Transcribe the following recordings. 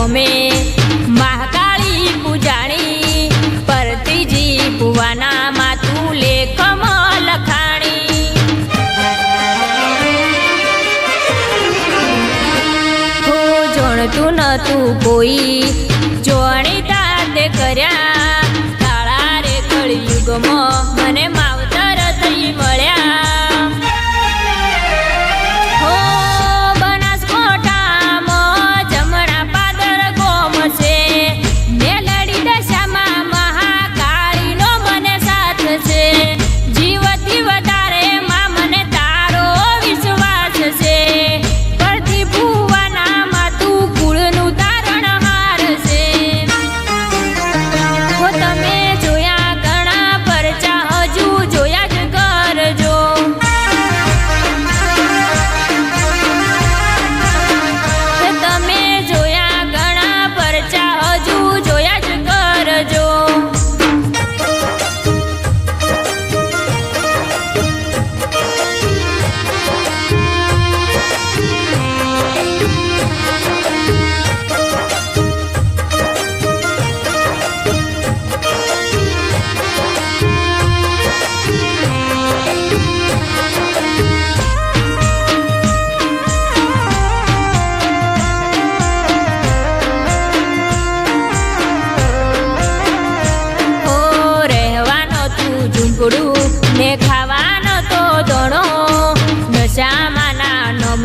ગોમે મહાકાળી પૂજાણી, પરતીજી ભુવાના માતું લેખમ લખાણી હો, જોણતું નતું કોઈ, જોણી તાતે કર્યા. કાળા રે કળિયુગમાં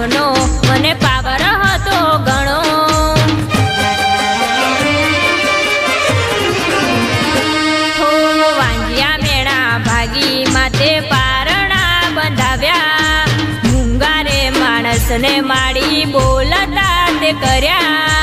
નમનો મને પાવર હતો વાંજિયા વાંજ્યા મેળા ભાગી માટે પારણા બંધાવ્યા. મૂંગારે માણસને માડી બોલતા તે કર્યા.